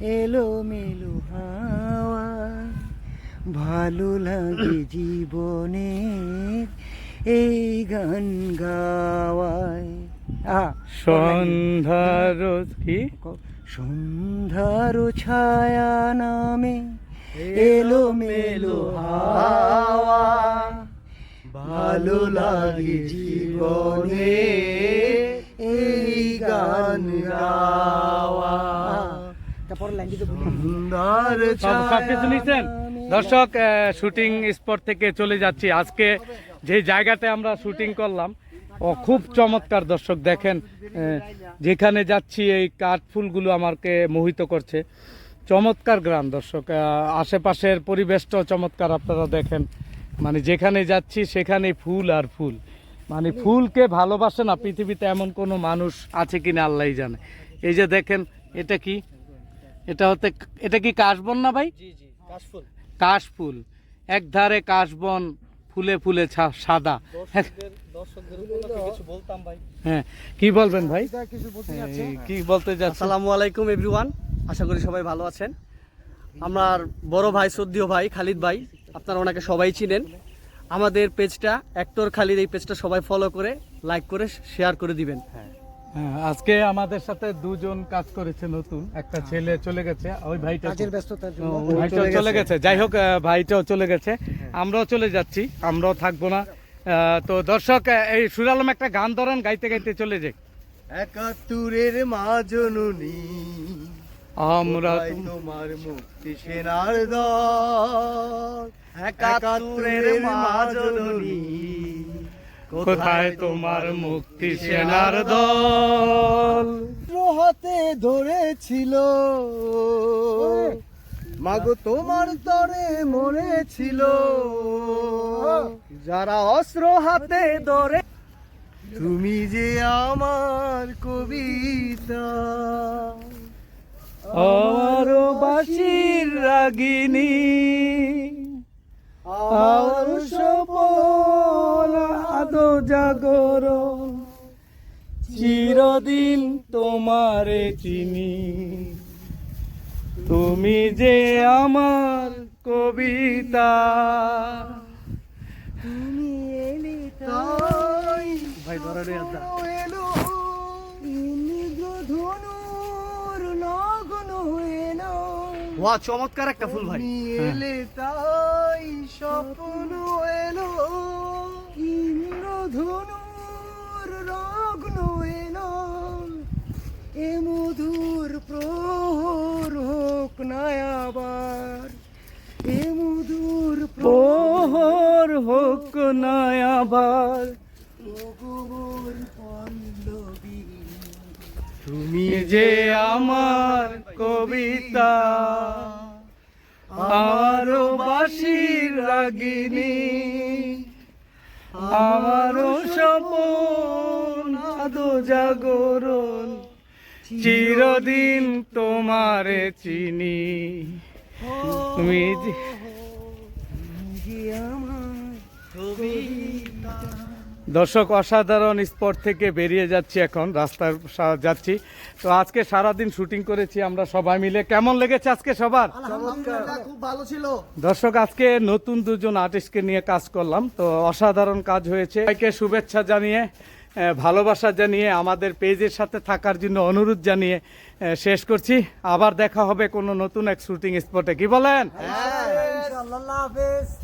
এলো মেলো হাওয়া। ভালো লাগে জীবনে এই গান গাওয়ায়। আহা, সন্ধ্যার কি? সন্ধ্যার ছায়া নামে এলো মেলো হাওয়া। ভালো লাগে জীবনে এই গান গাওয়া। তারপর লাইন দিতে সুন্দর সব সব দর্শক শুটিং স্পট থেকে চলে যাচ্ছি। আজকে যে জায়গাতে আমরা শুটিং করলাম ও খুব চমৎকার দর্শক দেখেন যেখানে যাচ্ছি এই কাঠফুলগুলো আমাকে মোহিত করছে। চমৎকার গ্রাম দর্শক আশেপাশের পরিবেশটাও চমৎকার আপনারা দেখেন। মানে যেখানে যাচ্ছি সেখানে ফুল আর ফুল। মানে ফুলকে ভালোবাসে না পৃথিবীতে এমন কোনো মানুষ আছে কিনা আল্লাহ জানে। এই যে দেখেন এটা কি? এটা হতে এটা কি কাশবন না ভাই? জি জি কাশফুল। কাশফুল। এক ধারে কাশবন ফুলে ফুলে সাদা। দর্শকদের কিছু বলতাম ভাই। হ্যাঁ কি বলবেন ভাই? কিছু বলতে এই, কি বলতে আসসালামু আলাইকুম এভরিওয়ান আশা করি সবাই ভালো আছেন। আমার বড় ভাই সদ্দীয় ভাই খালিদ ভাই আপনারা ওনাকে সবাই চিনেন। আমাদের পেজটা অ্যাক্টর খালিদ এই পেজটা সবাই ফলো করে লাইক করে শেয়ার করে দিবেন। হ্যাঁ, আজকে আমাদের সাথে দুজন কাজ করেছে নতুন। একটা ছেলে চলে গেছে ওই ভাইটা কাজের ব্যস্ততার জন্য ভাইটাও চলে গেছে। যাই হোক ভাইটাও চলে গেছে। আমরাও চলে যাচ্ছি আমরাও থাকব না। তো দর্শক এই সুরালম একটা গান ধরেন গাইতে গাইতে চলে যাই। একাত্তরের মা জননী আমরা তোমার মুক্তি সেনার দল। একাত্তরের কোথায় তোমার মুক্তি সেনার দল? হাতে ধরেছিল। মাগো তোমার তরে মরেছিল। যারা অস্ত্র হাতে ধরে তুমি যে আমার কবিতা। বাসির রাগিনী। আর আদো জাগর। চিরদিন তোমারে চিনি। তুমি যে আমার কবিতা। তুমি এলে তাই ভাই এলো। ইন্দ্রধনুর লগ্ন এলো ওয়া চমৎকার একটা ফুল ভাই। তুমি এলে তাই স্বপ্ন এলো। ইন্দ্রধনুর লগ্ন এলো। এ মধুর প্রহর হোক না আবার এ মধুর প্রহর হোক না আবার তুমি যে আমার কবিতা আরও বাসির রাগিনী আমারও স্বপন আদো জাগরণ চিরদিন তোমারে চিনি। তুমি যে আমার কবিতা দর্শক অসাধারণ স্পট থেকে বেরিয়ে যাচ্ছি এখন রাস্তার সা- যাচ্ছি। তো আজকে সারাদিন শুটিং করেছি আমরা সবাই মিলে। কেমন লেগেছে আজকে সবার? খুব ভালো ছিল। দর্শক আজকে নতুন দুজন আর্টিস্টকে নিয়ে কাজ করলাম। তো অসাধারণ কাজ হয়েছে। সবাইকে শুভেচ্ছা জানিয়ে ভালোবাসা জানিয়ে আমাদের পেজের সাথে থাকার জন্য অনুরোধ জানিয়ে শেষ করছি। আবার দেখা হবে কোনো নতুন এক শুটিং স্পটে কি বলেন? ইনশাআল্লাহ আল্লাহ হাফেজ।